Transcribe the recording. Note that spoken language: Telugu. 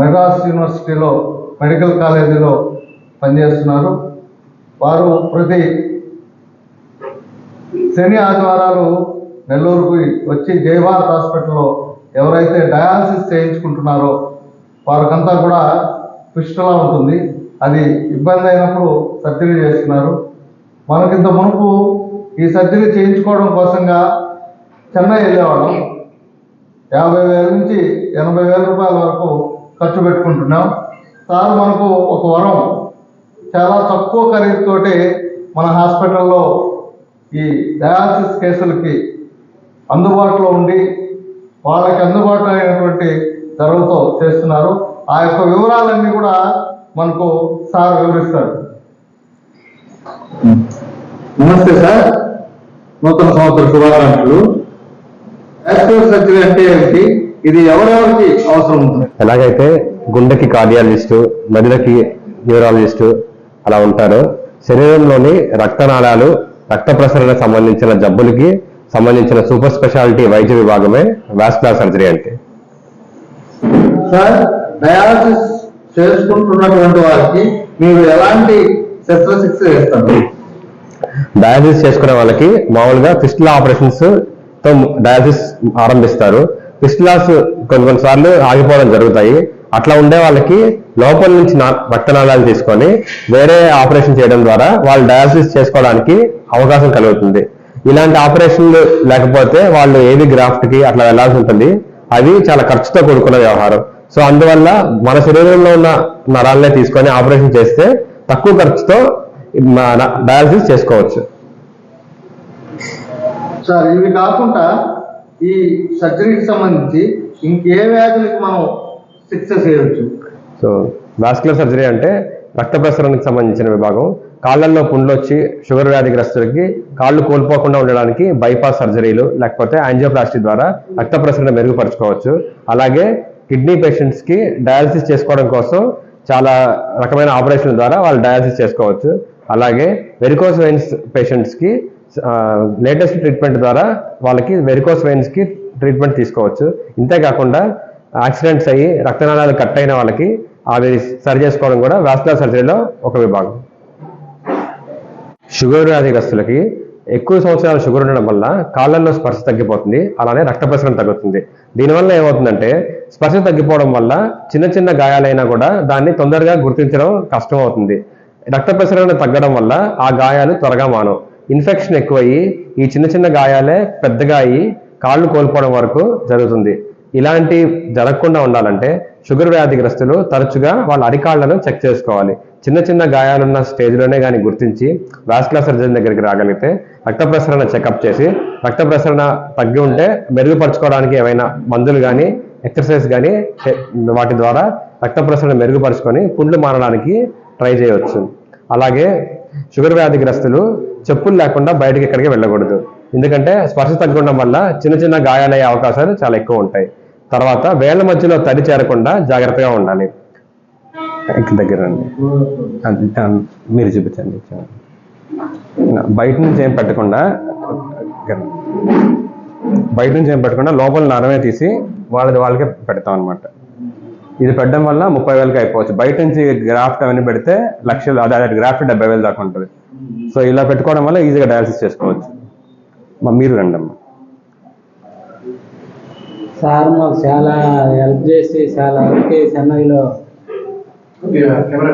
మెగాస్ యూనివర్సిటీలో మెడికల్ కాలేజీలో పనిచేస్తున్నారు. వారు ప్రతి శని ఆదివారాలు నెల్లూరుకు వచ్చి జయభారత్ హాస్పిటల్లో ఎవరైతే డయాలసిస్ చేయించుకుంటున్నారో వారికంతా కూడా ఫిస్టులా ఉంటుంది అది ఇబ్బంది అయినప్పుడు సర్జరీ చేస్తున్నారు. మనకింత మునుపు ఈ సర్జరీ చేయించుకోవడం కోసంగా చెన్నై వెళ్ళేవాళ్ళం. యాభై వేల నుంచి ఎనభై వేల రూపాయల వరకు ఖర్చు పెట్టుకుంటున్నాం. సార్ మనకు ఒక వరం. చాలా తక్కువ ఖరీదుతోటి మన హాస్పిటల్లో ఈ డయాలసిస్ కేసులకి అందుబాటులో ఉండి వాళ్ళకి అందుబాటులో అయినటువంటి ధరలతో చేస్తున్నారు. ఆ యొక్క వివరాలన్నీ కూడా మనకు సార్ వివరిస్తారు. నమస్తే సార్. నూతన సంవత్సర శుభాకాంక్షలు. యాక్టివ్ సర్జరీ అంటే ఏమిటి ఇది ఎవరెవరికి అవసరం ఉంటుంది? ఎలాగైతే గుండెకి కార్డియాలజిస్టు మెదడుకి న్యూరాలజిస్టు అలా ఉంటారో శరీరంలోని రక్తనాళాలు రక్త ప్రసరణ సంబంధించిన జబ్బులకి సంబంధించిన సూపర్ స్పెషాలిటీ వైద్య విభాగమే వాస్కులర్ సర్జరీ అంటే. సార్ డయాలసిస్ చేసుకుంటున్నటువంటి వారికి మీరు ఎలాంటి శస్త్రచికిత్స చేస్తారు? డయాలసిస్ చేసుకునే వాళ్ళకి మామూలుగా ఫిస్టులా ఆపరేషన్స్తో డయాలసిస్ ఆరంభిస్తారు. ఫిస్టులాస్ కొన్ని కొన్నిసార్లు ఆగిపోవడం జరుగుతాయి. అట్లా ఉండే వాళ్ళకి లోపల నుంచి నా- రక్తనాళాలు తీసుకొని వేరే ఆపరేషన్ చేయడం ద్వారా వాళ్ళు డయాలసిస్ చేసుకోవడానికి అవకాశం కలుగుతుంది. ఇలాంటి ఆపరేషన్లు లేకపోతే వాళ్ళు ఏవి గ్రాఫ్ట్కి అట్లా వెళ్ళాల్సి ఉంటుంది. అది చాలా ఖర్చుతో కూడుకున్న వ్యవహారం. సో అందువల్ల మన శరీరంలో ఉన్న నరాలనే తీసుకొని ఆపరేషన్ చేస్తే తక్కువ ఖర్చుతో డయాలసిస్ చేసుకోవచ్చు. సార్ ఇవి కాకుండా ఈ సర్జరీకి సంబంధించి ఇంకే వ్యాధులకు మనం చికిత్స చేయవచ్చు. సో వాస్కులర్ సర్జరీ అంటే రక్త ప్రసరణకు సంబంధించిన విభాగం. కాళ్ళల్లో పుండ్లొచ్చి షుగర్ షుగర్ వ్యాధిగ్రస్తులకి కాళ్ళు కోల్పోకుండా ఉండడానికి బైపాస్ సర్జరీలు లేకపోతే యాంజియోప్లాస్టీ ద్వారా రక్త ప్రసరణ మెరుగుపరచుకోవచ్చు. అలాగే కిడ్నీ పేషెంట్స్కి డయాలసిస్ చేసుకోవడం కోసం చాలా రకమైన ఆపరేషన్ల ద్వారా వాళ్ళు డయాలసిస్ చేసుకోవచ్చు. అలాగే వెరికోస్ వెయిన్స్ పేషెంట్స్కి లేటెస్ట్ ట్రీట్మెంట్ ద్వారా వాళ్ళకి వెరికోస్ వెయిన్స్కి ట్రీట్మెంట్ తీసుకోవచ్చు. ఇంతేకాకుండా యాక్సిడెంట్స్ అయ్యి రక్తనాళాలు కట్ అయిన వాళ్ళకి అవి సరి చేసుకోవడం కూడా వ్యాస్కులర్ సర్జరీలో ఒక విభాగం. షుగర్ వ్యాధిగ్రస్తులకి ఎక్కువ సంవత్సరాలు షుగర్ ఉండడం వల్ల కాళ్ళల్లో స్పర్శ తగ్గిపోతుంది అలానే రక్త ప్రసరణ తగ్గుతుంది. దీనివల్ల ఏమవుతుందంటే స్పర్శ తగ్గిపోవడం వల్ల చిన్న చిన్న గాయాలైనా కూడా దాన్ని తొందరగా గుర్తించడం కష్టం అవుతుంది రక్త ప్రసరణ తగ్గడం వల్ల ఆ గాయాలు త్వరగా మానవు. ఇన్ఫెక్షన్ ఎక్కువయ్యి ఈ చిన్న చిన్న గాయాలే పెద్దగా అయ్యి కాళ్ళు కోల్పోవడం వరకు జరుగుతుంది. ఇలాంటి జరగకుండా ఉండాలంటే షుగర్ వ్యాధిగ్రస్తులు తరచుగా వాళ్ళ అరికాళ్ళను చెక్ చేసుకోవాలి. చిన్న చిన్న గాయాలున్న స్టేజ్లోనే కానీ గుర్తించి వాస్కులర్ సర్జన్ దగ్గరికి రాగలిగితే రక్త ప్రసరణ చెకప్ చేసి రక్త ప్రసరణ తగ్గి ఉంటే మెరుగుపరచుకోవడానికి ఏమైనా మందులు కానీ ఎక్సర్సైజ్ కానీ వాటి ద్వారా రక్త ప్రసరణ మెరుగుపరుచుకొని పుండ్లు మారడానికి ట్రై చేయవచ్చు అలాగే షుగర్ వ్యాధిగ్రస్తులు చెప్పులు లేకుండా బయటకి ఎక్కడికి వెళ్ళకూడదు. ఎందుకంటే స్పర్శ తగ్గడం వల్ల చిన్న చిన్న గాయాలయ్యే అవకాశాలు చాలా ఎక్కువ ఉంటాయి. తర్వాత వేళ్ళ మధ్యలో తడి చేరకుండా జాగ్రత్తగా ఉండాలి. దగ్గర మీరు చూపించండి. బయట నుంచి ఏం పెట్టకుండా బయట నుంచి ఏం పెట్టకుండా లోపల నరమే తీసి వాళ్ళది వాళ్ళకే పెడతాం అనమాట ఇది పెట్టడం వల్ల ముప్పై వేలకి అయిపోవచ్చు. బయట నుంచి గ్రాఫ్ట్ అవన్నీ పెడితే లక్షలు అదే గ్రాఫ్ట్ డెబ్బై వేలు దాకా ఉంటుంది. సో ఇలా పెట్టుకోవడం వల్ల ఈజీగా డయాలసిస్ చేసుకోవచ్చు. మా మీరు రండి అమ్మా. సార్ మాకు చాలా హెల్ప్ చేసి చాలా వరకు చెన్నైలో కెమెరా